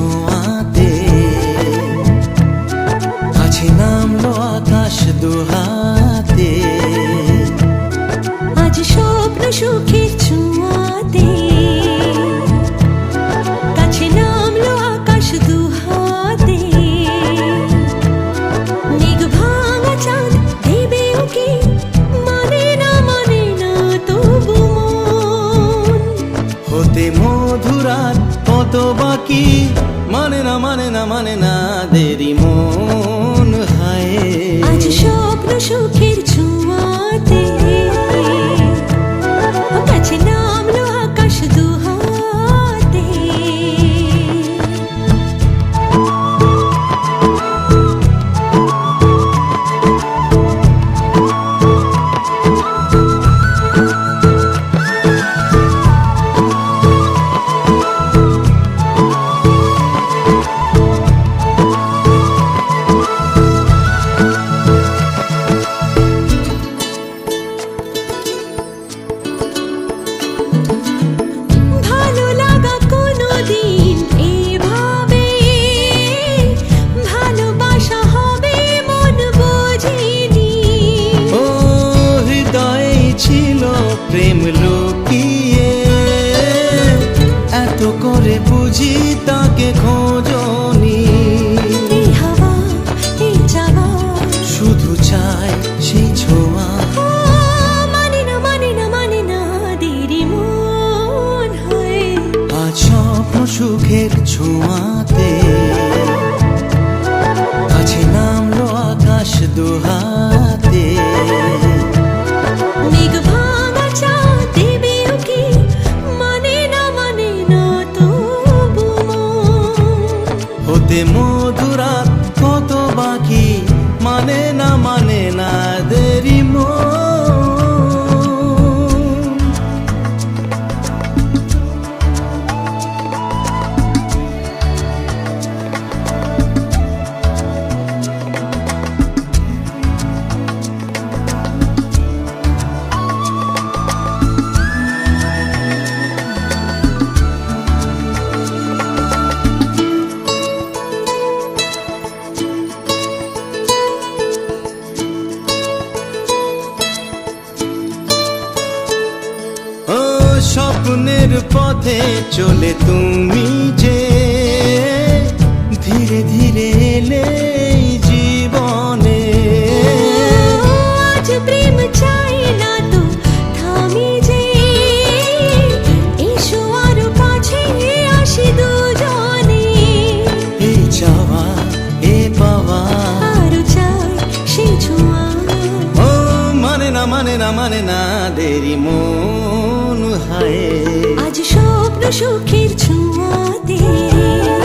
ছোঁয়াতে আছে নামলো আকাশ দুহাতে। আজ স্বপ্ন সুখে ছোঁয়াতে। কাছে নামলো আকাশ দুহাতে। মেঘ ভাঙা চাঁদ দেবে ওকে মানে না মানে না তবু মধুরাত কত বাকি মানে না মানে না মানে না দেরি মন হায়। আজ স্বপ্ন সুখে স্বপ্ন সুখের ছোঁয়াতে। কাছে নামলো আকাশ দুহাতে। মধুরা জীবনের পথে চলে তুমি যে ধীরে ধীরে এলে মানে না মানে না দেরি মন হায়। আজ স্বপ্ন সুখের দিয়ে